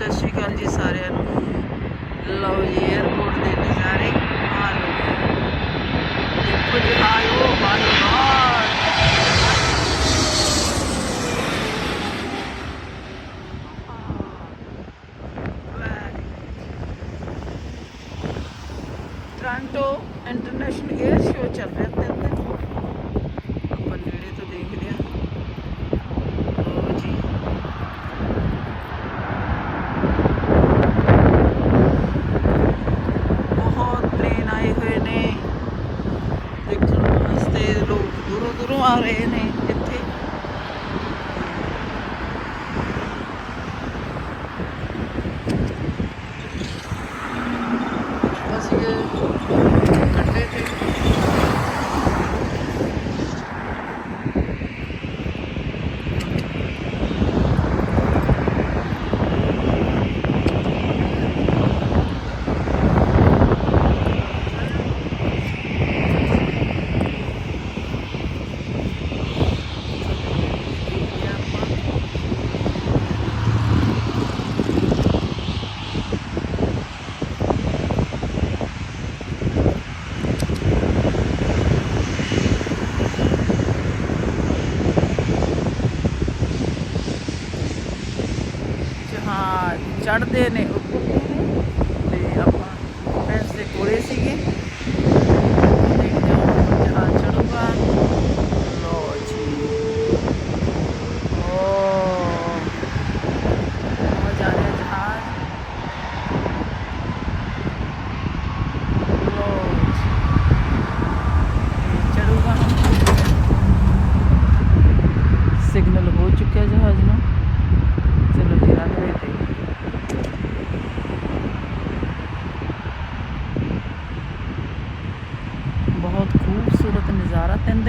ਸਤਿ ਸ਼੍ਰੀ ਅਕਾਲ ਜੀ ਸਾਰਿਆਂ ਨੂੰ। ਲਓ ਜੀ 에어ਪੋਰਟ ਦੇ ਨਜ਼ਾਰੇ। ਆ ਲਓ। ਦੇਖੋ ਜੀ, ਆਇਓ ਮਾਈ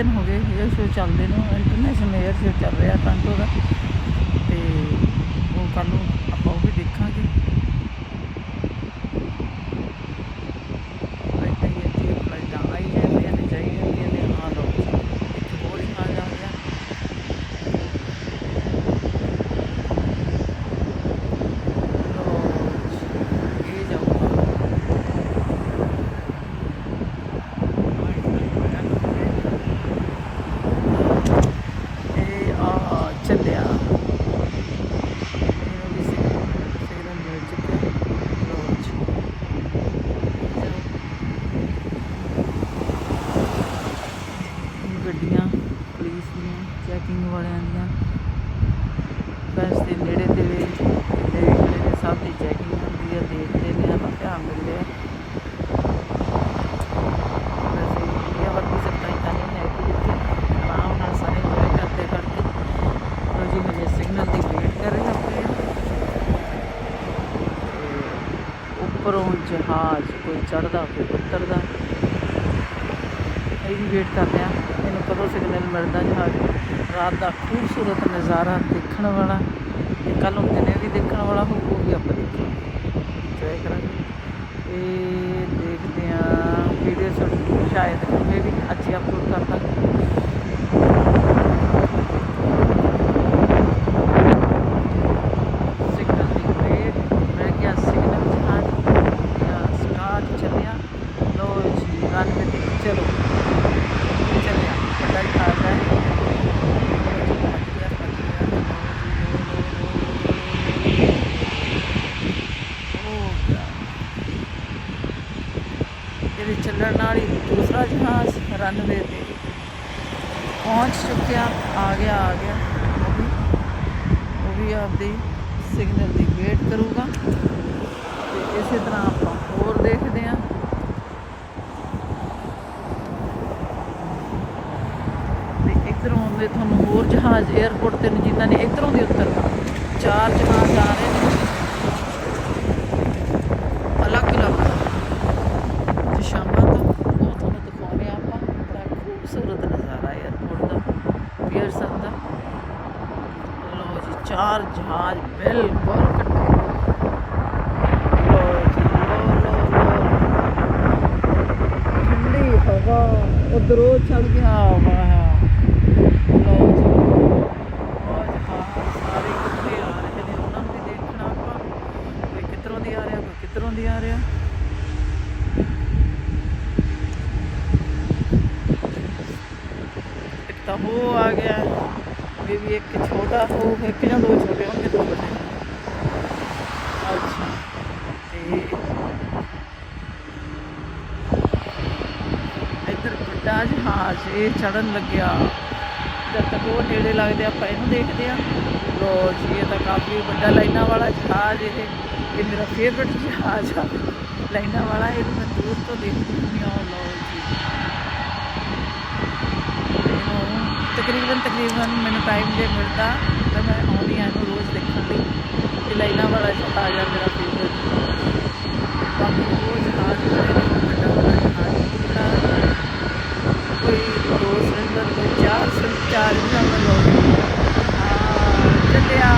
ਦਿਨ ਹੋ ਗਏ ਏਅਰ ਸ਼ੋ ਚੱਲਦੇ ਨੂੰ ਇੰਟਰਨੈਸ਼ਨਲ ਏਅਰ ਸ਼ੋ ਚੱਲ ਰਿਹਾ ਟਾਂਟੋ ਦਾ ਤੇ ਉਹ ਕੱਲ ਨੂੰ ਆਪਾਂ ਉਹ ਵੀ ਦੇਖਾਂਗੇ ਏਦਾਂ ਹੀ ਇੱਥੇ ਫਲਾਈਟਾਂ ਆਈ ਜਾਂਦੀਆਂ ਨੇ ਜਾਈ ਜਾਂਦੀਆਂ ਨੇ ਆ ਲੋ ਇੱਕ ਹੋਰ ਹੀ ਆ ਜਾ ਰਿਹਾ ਇਹ ਜਾਊਗਾ ਇਹ ਆ ਚੱਲਿਆ ਇਹਨੂੰ ਵੀ ਸਿਗਨਲ ਸਿਗਨਲ ਮਿਲ ਚੁੱਕਿਆ ਲੋ ਜੀ ਜਾਓ। ਗੱਡੀਆਂ ਪੁਲਿਸ ਦੀਆਂ ਚੈਕਿੰਗ ਵਾਲਿਆਂ ਦੀਆਂ ਬਸ ਦੇ ਨੇੜੇ ਤੇ ਵੀ ਜਿਹੜੇ ਖੜੇ ਨੇ ਸਭ ਦੀ ਚੈਕਿੰਗ ਹੁੰਦੀ ਹੈ ਦੇਖਦੇ ਨੇ ਆਪਾਂ ਧਿਆਨ ਦਿੰਦੇ ਆ ਵੈਸੇ ਇੰਡੀਆ ਵਰਗੀ ਸਖਤਾਈ ਤਾਂ ਨਹੀਂ ਹੈ ਕਿ ਜਿੱਥੇ ਆਰਾਮ ਨਾਲ ਸਾਰੇ ਇੰਜੋਏ ਕਰਦੇ ਕਰਦੇ ਲੋ ਜੀ ਹਜੇ ਸਿਗਨਲ ਦੀ ਵੇਟ ਕਰ ਰਹੇ ਆਪਣੇ ਤੇ ਉੱਪਰੋਂ ਜਹਾਜ਼ ਕੋਈ ਚੜਦਾ ਕੋਈ ਉਤਰਦਾ। ਇਹ ਵੀ ਵੇਟ ਕਰਦੇ ਆ ਇਹਨੂੰ ਕਦੋਂ ਸਿਗਨਲ ਮਿਲਦਾ ਜਹਾਜ਼? ਰਾਤ ਦਾ ਖੂਬਸੂਰਤ ਨਜ਼ਾਰਾ ਦੇਖਣ ਵਾਲਾ। ਤੇ ਕੱਲ ਨੂੰ ਦਿਨੇ ਵੀ ਦੇਖਣ ਵਾਲਾ ਹੋਊ, ਉਹ ਵੀ ਆਪਾਂ ਦੇਖਾਂਗੇ। ਇੰਜੋਏ ਕਰਾਂਗੇ। ਇਹ ਦੇਖਦੇ ਆ ਵੀਡੀਓ ਸ਼ਾਇਦ ਮੈਂ ਵੀ ਅੱਛੀ ਅਪਲੋਡ ਕਰਦਾ ਦਾਂਗੇ ਸਿਗਨਲ ਦੀ ਵੇਟ ਮੈਂ ਕਿਹਾ ਸਿਗਨਲ ਜਹਾਜ਼ ਜਾਂ ਸਟਾਰਟ ਚੱਲਿਆ ਲੋ ਜੀ ਰਨਵੇ ਤੇ ਚਲੋ ਚੱਲਿਆ ਵੱਡਾ ਜਹਾਜ਼ ਹੈ ਇਹਦੇ ਚੱਲਣ ਨਾਲ ਹੀ ਦੂਸਰਾ ਜਹਾਜ਼ ਰਨਵੇ ਤੇ ਪਹੁੰਚ ਚੁੱਕਿਆ, ਆ ਗਿਆ ਆ ਗਿਆ। ਉਹ ਵੀ ਉਹ ਵੀ ਆਪਦੀ ਸਿਗਨਲ ਦੀ ਵੇਟ ਕਰੂਗਾ। ਤੇ ਇਸੇ ਤਰ੍ਹਾਂ ਆਪਾਂ ਹੋਰ ਦੇਖਦੇ ਹਾਂ। ਤੇ ਇਧਰੋਂ ਦੇ ਤੁਹਾਨੂੰ ਹੋਰ ਜਹਾਜ਼ 에ਅਰਪੋਰਟ ਤੇ ਨੇ ਨੇ ਇਧਰੋਂ ਦੀ ਉਤਰਨਾ ਚਾਰ ਜਹਾਜ਼ ਆ ਰਹੇ ਨੇ ਅਲੱਗ ਅਲੱਗ ਤੇ ਸ਼ਾਮਾਂ ਤੱਕ ਉਹ ਤੁਹਾਨੂੰ ਦਿਖਾਉਂਦੇ ਹਾਂ ਆਪਾਂ ਬੜਾ ਖੂਬਸੂਰਤ ਨਜ਼ਾਰਾ 에ਅਰਪੋਰਟ ਦਾ ਪੀਅਰਸਨ ਦਾ ਲੋ ਜੀ ਚਾਰ ਜਹਾਜ਼ ਬਿਲਕੁਲ ਇਕੱਠੇ ਲਓ ਜੀ, ਲਓ, ਲਓ, ਲਓ। ਠੰਡੀ ਹਵਾ ਉਧਰੋਂ ਚੱਲ ਗਿਆ ਵਾਹ ਲਓ ਜੀ ਉਹ ਜਹਾਜ਼ ਸਾਰੇ ਇਕੱਠੇ ਆ ਰਹੇ ਨੇ ਉਹਨਾਂ ਨੂੰ ਵੀ ਦੇਖਣਾ ਆਪਾਂ ਰਿਹਾ ਇੱਕ ਤਾਂ ਉਹ ਆ ਗਿਆ ਇਹ ਵੀ ਇੱਕ ਛੋਟਾ ਹੋ ਇੱਕ ਜਾਂ ਦੋ ਛੋਟੇ ਹੋਣਗੇ, ਦੋ ਵੱਡੇ। ਅੱਛਾ। ਤੇ ਇੱਧਰ ਵੱਡਾ ਜਹਾਜ਼ ਇਹ ਚੜਨ ਲੱਗਿਆ। ਜਦ ਤੱਕ ਉਹ ਨੇੜੇ ਲੱਗਦੇ, ਆਪਾਂ ਇਹਨੂੰ ਦੇਖਦੇ ਆ ਲੋ ਜੀ, ਇਹ ਤਾਂ ਕਾਫੀ ਵੱਡਾ ਲਾਈਨਾਂ ਵਾਲਾ ਜਹਾਜ਼ ਇਹ। ਇਹ ਮੇਰਾ ਫੇਵਰਟ ਜਹਾਜ਼ ਆ। ਲਾਈਨਾਂ ਵਾਲਾ, ਇਹਨੂੰ ਮੈਂ ਦੂਰ ਤੋਂ ਦੇਖਦੀ ਹੁੰਦੀ ਆ ਲੋ ਜੀ ਇਹਨੂੰ ਤਕਰੀਬਨ ਮੈਨੂੰ ਟਾਈਮ ਜੇ ਮਿਲਦਾ ਤਾਂ ਮੈਂ ਆਉਂਦੀ ਆ ਇਹਨੂੰ ਰੋਜ਼ ਦੇਖਣ ਲਈ ਕਿ ਲਾਈਨਾਂ ਵਾਲਾ ਜਹਾਜ਼ ਮੇਰਾ ਫੇਵਰਟ ਬਾਕੀ ਰੋਜ਼ ਜਹਾਜ਼ ਬੜੇ ਵੱਡਾ ਵੱਡਾ ਜਹਾਜ਼ ਜਿਹੜਾ ਕੋਈ ਦੋ ਸਿਲੰਡਰ, ਕੋਈ ਚਾਰ ਸਿਲੰਡਰ, ਚਾਰ ਇਹਨਾਂ ਦਾ ਲੋਡ ਹਾਂ ਚੱਲਿਆ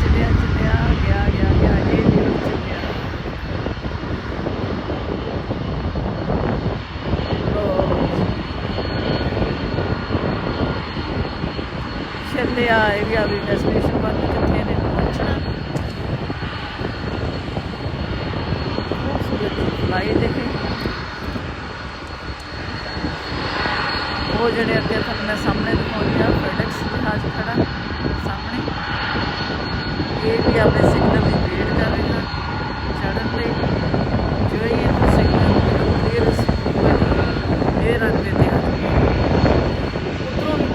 ਚੱਲਿਆ ਗਿਆ ਗਿਆ ਗਿਆ ਇਹ ਵੀ ਉੱਡ ਚੱਲਿਆ ਲੋ ਚੱਲਿਆ ਇਹ ਵੀ ਆਪਣੀ ਡੈਸਟੀਨੇਸ਼ਨ ਵੱਲ ਕਿੱਥੇ ਨੇ ਪਹੁੰਚਣਾ ਖੂਬਸੂਰਤ ਫਲਾਈ ਦੇਖੇ ਉਹ ਜਿਹੜੇ ਅੱਗੇ ਤੁਹਾਨੂੰ ਮੈਂ ਸਾਹਮਣੇ ਦਿਖਾਉਂਦੀ ਆ ਫੈਡੈਕਸ ਜਹਾਜ਼ ਖੜਾ ਸਾਹਮਣੇ। ਇਹ ਵੀ ਆਪਣੇ ਸਿਗਨਲ ਦੀ ਵੇਟ ਕਰ ਰਿਹਾ, ਚੜ੍ਹਨ ਲਈ। ਜੋ ਇਹ ਸਿਗਨਲ ਕਲੀਅਰ ਹੋਊਗਾ ਇਹ ਰਨਵੇ ਤੇ ਆ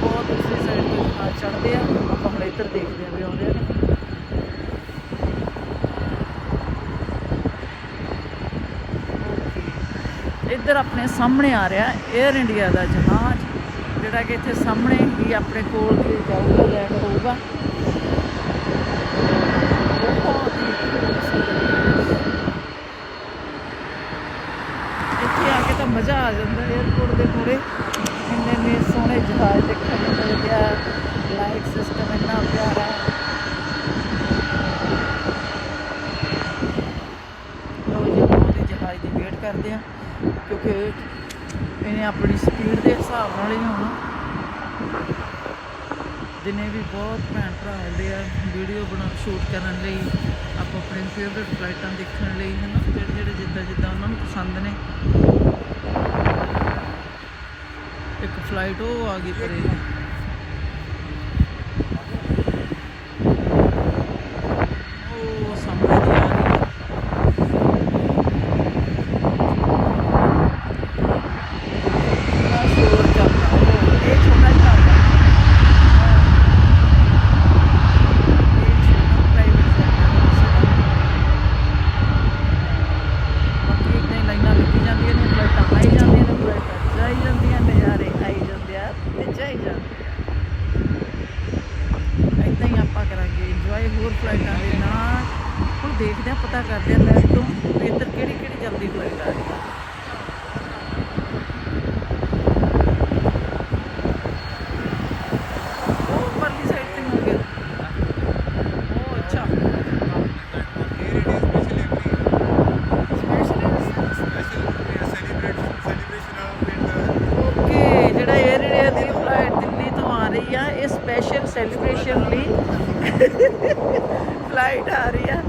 ਬਹੁਤ ਦੂਸਰੀ ਸਾਈਡ ਤੋਂ ਜਹਾਜ਼ ਚੜ੍ਹਦੇ ਆ, ਆਪਾਂ ਹੁਣ ਇੱਧਰ ਦੇਖਦੇ ਆ ਵੀ ਆਉਂਦੇ ਨੇ ਇੱਧਰ ਆਪਣੇ ਸਾਹਮਣੇ ਆ ਰਿਹਾ 에ਅਰ ਇੰਡੀਆ ਦਾ ਜਹਾਜ਼। ਜਿਹੜਾ ਕਿ ਇੱਥੇ ਸਾਹਮਣੇ ਹੀ ਆਪਣੇ ਕੋਲ ਹੀ ਜਾਊਗਾ ਲੈਂਡ ਹੋਊਗਾ ਬਹੁਤ ਹੀ ਇੱਥੇ ਆ ਕੇ ਤਾਂ ਮਜ਼ਾ ਆ ਜਾਂਦਾ 에ਅਰਪੋਰਟ ਦੇ ਕੋਲੇ ਇੰਨੇ ਨੇ ਸੋਹਣੇ ਜਹਾਜ਼ ਦੇਖਣ ਨੂੰ ਮਿਲਦੇ ਆ ਲਾਈਟ ਸਿਸਟਮ ਇੰਨਾ ਪਿਆਰਾ ਲੋ ਜੀ ਉਹਦੇ ਜਹਾਜ਼ ਦੀ ਵੇਟ ਕਰਦੇ ਆ ਕਿਉਂਕਿ ਇਹਨੇ ਆਪਣੀ ਸਪੀਡ ਦੇ ਹਿਸਾਬ ਨਾਲ ਹੀ ਹੋਣਾ। ਜਿੰਨੇ ਵੀ ਬਹੁਤ ਭੈਣ ਭਰਾ ਆਉਂਦੇ ਆ ਵੀਡੀਓ ਬਣਾ ਸ਼ੂਟ ਕਰਨ ਲਈ, ਆਪੋ ਆਪਣੇ ਫੇਵਰਿਟ ਫਲਾਈਟਾਂ ਦੇਖਣ ਲਈ, ਹਨਾ? ਜਿਹੜੇ ਜਿਹੜੇ ਜਿੱਦਾਂ ਜਿੱਦਾਂ ਉਹਨਾਂ ਨੂੰ ਪਸੰਦ ਨੇ। ਇੱਕ ਫਲਾਈਟ ਉਹ ਆ ਗਈ ਪਰੇ ਉਹ ਸਾਹਮਣੇ ਦੀ ਆ ਰਹੀ ਹੈ ਬੜਾ ਸ਼ੋਰ ਚੱਲਦਾ ਉਹ ਇਹ ਛੋਟਾ ਚੱਲਦਾ ਇਹ ਛੋਟਾ ਪ੍ਰਾਈਵੇਟ ਬਾਕੀ ਇੱਦਾਂ ਹੀ ਲਾਈਨਾਂ ਲੱਗੀ ਜਾਂਦੀਆਂ ਨੇ ਫਲਾਈਟਾਂ ਆਈ ਜਾਂਦੀਆਂ ਨੇ ਫਲਾਈਟਾਂ ਜਾਈ ਜਾਂਦੀਆਂ ਨਜ਼ਾਰੇ ਆਈ ਜਾਂਦੇ ਆ ਤੇ ਜਾਈ ਜਾਂਦੇ ਆ ਇੱਦਾਂ ਹੀ ਆਪਾਂ ਕਰਾਂਗੇ ਇੰਜੋਏ ਹੋਰ ਫਲਾਈਟਾਂ ਦੇ ਨਾਲ ਹੁਣ ਦੇਖਦੇ ਆ ਪਤਾ ਕਰਦੇ ਆ ਲੈਬ ਤੋਂ ਵੀ ਇੱਧਰ ਕਿਹੜੀ ਕਿਹੜੀ ਜਲਦੀ ਫਲਾਈਟ ਆ ਰਹੀ ਆ ਉਹ ਪਰਲੀ ਸਾਈਡ ਤੇ ਹੋ ਗਿਆ ਉਹ ਅੱਛਾ ਓਕੇ ਜਿਹੜਾ 에ਅਰ ਇੰਡੀਆ ਦੀ ਫਲਾਈਟ ਦਿੱਲੀ ਤੋਂ ਆ ਰਹੀ ਆ ਇਹ ਸਪੈਸ਼ਲ ਸੈਲੀਬ੍ਰੇਸ਼ਨ ਲਈ ਫਲਾਈਟ ਆ ਰਹੀ ਆ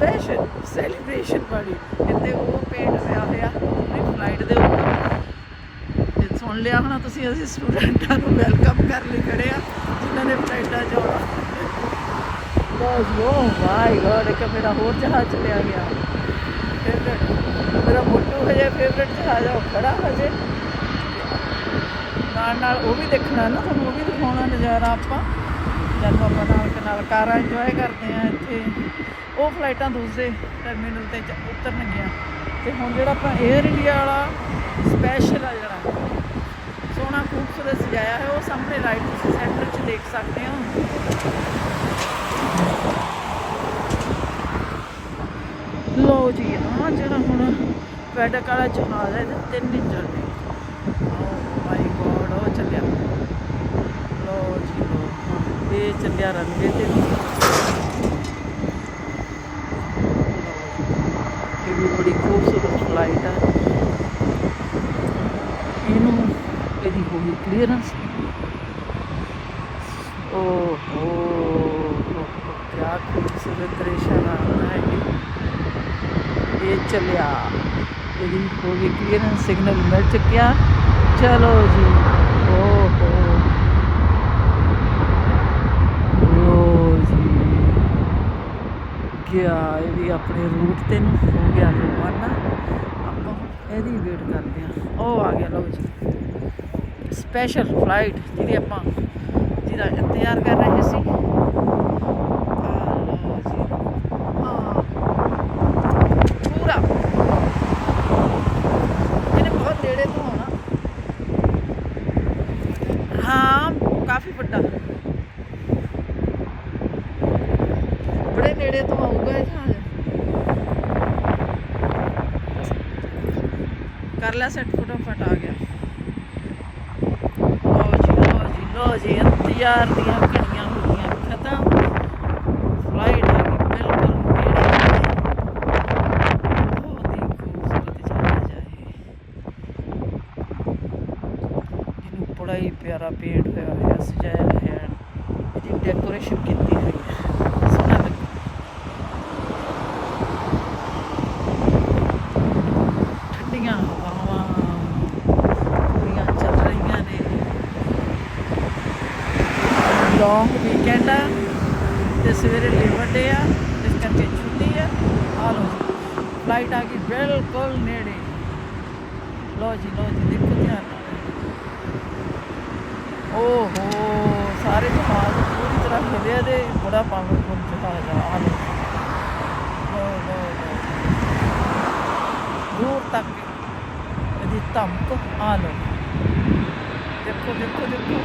ਸਪੈਸ਼ਲ ਸੈਲੀਬ੍ਰੇਸ਼ਨ ਵਾਲੀ ਇੱਥੇ ਉਹ ਪੇਂਟ ਹੋਇਆ ਹੋਇਆ ਆਪਣੀ ਫਲਾਈਟ ਦੇ ਉੱਪਰ। ਤੇ ਸੁਣ ਲਿਆ ਹੋਣਾ ਤੁਸੀਂ, ਅਸੀਂ ਸਟੂਡੈਂਟਾਂ ਨੂੰ ਵੈਲਕਮ ਕਰ ਲਈ ਖੜੇ ਆ, ਜਿਨ੍ਹਾਂ ਨੇ ਫਲਾਈਟਾਂ 'ਚ ਆਉਣਾ। ਬਸ ਉਹ ਮਾਈ ਗੋਡ ਇੱਕ ਮੇਰਾ ਹੋਰ ਜਹਾਜ਼ ਚਲਿਆ ਗਿਆ। ਫੇਵਰਟ ਮੇਰਾ ਮੋਟੂ ਹਜੇ ਫੇਵਰਟ ਜਹਾਜ਼ ਆ, ਉਹ ਖੜਾ ਹਜੇ। ਨਾਲ ਨਾਲ ਉਹ ਵੀ ਦੇਖਣਾ ਨਾ, ਤੁਹਾਨੂੰ ਉਹ ਵੀ ਦਿਖਾਉਣਾ ਨਜ਼ਾਰਾ ਆਪਾਂ। ਜਦੋਂ ਆਪਾਂ ਨਾਲ ਨਾਲ ਕਾਰਾਂ ਇੰਜੋਏ ਕਰਦੇ ਆ ਇੱਥੇ। ਉਹ ਫਲਾਈਟਾਂ ਦੂਸਰੇ ਟਰਮੀਨਲ ਤੇ ਉਤਰਨਗੀਆਂ ਤੇ ਹੁਣ ਜਿਹੜਾ ਆਪਾਂ 에ਅਰ ਇੰਡੀਆ ਵਾਲਾ ਸਪੈਸ਼ਲ ਆ ਜਿਹੜਾ, ਸੋਹਣਾ ਖੂਬਸੂਰਤ ਸਜਾਇਆ ਹੈ ਉਹ ਸਾਹਮਣੇ ਰਾਈਟ ਤੁਸੀਂ ਸੈਂਟਰ 'ਚ ਦੇਖ ਸਕਦੇ ਹੋ। ਲੋ ਜੀ ਆ ਜਿਹੜਾ ਹੁਣ ਪੈਡਕ ਵਾਲਾ ਜਹਾਜ਼ ਹੈ ਇਹਦੇ ਤਿੰਨ ਇੰਜਣ ਨੇ। ਓ ਮਾਈ ਗੋਡ ਉਹ ਚੱਲਿਆ। ਲੋ ਜੀ ਲੋ ਇਹ ਚੱਲਿਆ ਰਨਵੇ ਤੇ ਵੀ ਇਹ ਵੀ ਬੜੀ ਖੂਬਸੂਰਤ ਫਲਾਈਟ ਆ ਇਹਨੂੰ ਇਹਦੀ ਕਲੀਅਰੈਂਸ ਓ ਹੋ ਕੀ ਖੂਬਸੂਰਤ ਦ੍ਰਿਸ਼ ਆ ਰਹਾ ਹੈ ਇਹ ਚੱਲਿਆ ਇਹਦੀ ਹੋ ਗਈ ਕਲੀਅਰੈਂਸ ਸਿਗਨਲ ਮਿਲ ਚੁੱਕਿਆ ਚਲੋ ਜੀ ਓਹੋ ਲੋ ਜੀ ਗਿਆ ਇਹ ਵੀ ਆਪਣੇ ਰੂਟ ਤੇ ਨੂੰ ਹੋ ਗਿਆ ਰਵਾਨਾ ਆਪਾਂ ਇਹਦੀ ਵੇਟ ਕਰਦੇ ਹਾਂ ਉਹ ਆ ਗਿਆ ਲਓ ਜੀ ਸਪੈਸ਼ਲ ਫਲਾਈਟ ਜਿਹਦੀ ਆਪਾਂ ਜਿਹਦਾ ਇੰਤਜ਼ਾਰ ਕਰ ਰਹੇ ਸੀ। ਪੂਰਾ। ਇਹਨੇ ਬਹੁਤ ਨੇੜੇ ਤੋਂ ਆਉਣਾ। ਹਾਂ, ਕਾਫੀ ਵੱਡਾ। ਬੜੇ ਨੇੜੇ ਤੋਂ ਆਊਗਾ ਇਹ ਜਹਾਜ਼। ਕਰ ਲੈ ਸੈੱਟ ਫਟਾਫਟ ਆ ਗਿਆ ਲਓ ਜੀ ਲਓ ਜੀ ਲਓ ਜੀ ਇੰਤਜ਼ਾਰ ਦੀਆਂ ਘੜੀਆਂ ਹੋ ਗਈਆਂ ਖਤਮ। ਫਲਾਈਟ ਆ ਗਈ, ਬਿਲਕੁਲ ਨੇੜੇ। ਬਹੁਤ ਹੀ ਖੂਬਸੂਰਤ ਜਹਾਜ਼ ਹੈ ਇਹ ਜਿਹਨੂੰ ਬੜਾ ਹੀ ਪਿਆਰਾ ਪੇਂਟ ਹੋਇਆ ਹੋਇਆ, ਸਜਾਇਆ ਹੋਇਆ। ਹੈ ਇਹਦੀ ਡੈਕੋਰੇਸ਼ਨ ਕੀਤੀ ਹੋਈ ਹੈ ਸੋਹਣਾ ਲੱਗਾ ਠੰਡੀਆਂ ਹਵਾਵਾਂ ਪੂਰੀਆਂ ਚੱਲ ਰਹੀਆਂ ਨੇ ਲੌਂਗ ਵੀਕਐਂਡ ਆ ਤੇ ਸਵੇਰੇ ਲੇਬਰ ਡੇ ਆ ਇਸ ਕਰਕੇ ਛੁੱਟੀ ਆ ਆ ਲਓ ਫਲਾਈਟ ਆ ਗਈ ਬਿਲਕੁਲ ਨੇੜੇ। ਲਓ ਜੀ ਲਓ ਜੀ, ਦੇਖੋ ਧਿਆਨ ਨਾਲ। ਓਹੋ, ਸਾਰੇ ਜਹਾਜ਼ ਪੂਰੀ ਤਰ੍ਹਾਂ ਹਿੱਲੇ ਦੇ ਬੜਾ ਪਾਵਰਫੁਲ ਜਹਾਜ਼ ਆ ਆ ਲਓ ਲਓ ਲਓ। ਦੂਰ ਤੱਕ ਇਹਦੀ ਧਮਕ ਆ ਲਓ। ਦੇਖੋ ਦੇਖੋ ਦੇਖੋ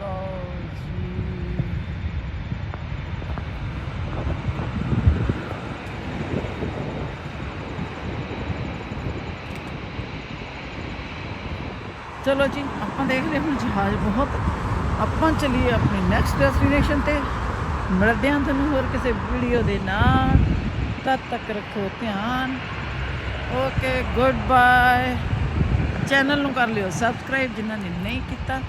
ਲਓ ਜੀ ਚਲੋ ਜੀ, ਆਪਾਂ ਦੇਖਦੇ ਹਾਂ ਹੁਣ ਜਹਾਜ਼ ਬਹੁਤ। ਆਪਾਂ ਚਲੀਏ ਆਪਣੀ ਨੈਕਸਟ ਡੈਸਟੀਨੇਸ਼ਨ ਤੇ। ਮਿਲਦੇ ਹਾਂ ਤੁਹਾਨੂੰ ਹੋਰ ਕਿਸੇ ਵੀਡੀਓ ਦੇ ਨਾਲ। ਤਦ ਤੱਕ ਰੱਖੋ ਧਿਆਨ। ਓਕੇ ਗੁੱਡ ਬਾਏ ਚੈਨਲ ਨੂੰ ਕਰ ਲਿਓ ਸਬਸਕ੍ਰਾਈਬ ਜਿਨ੍ਹਾਂ ਨੇ ਨਹੀਂ ਕੀਤਾ।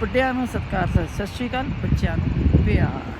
ਵੱਡਿਆਂ ਨੂੰ ਸਤਿਕਾਰ, ਸਤਿ ਸ਼੍ਰੀ ਅਕਾਲ। ਬੱਚਿਆਂ ਨੂੰ ਪਿਆਰ।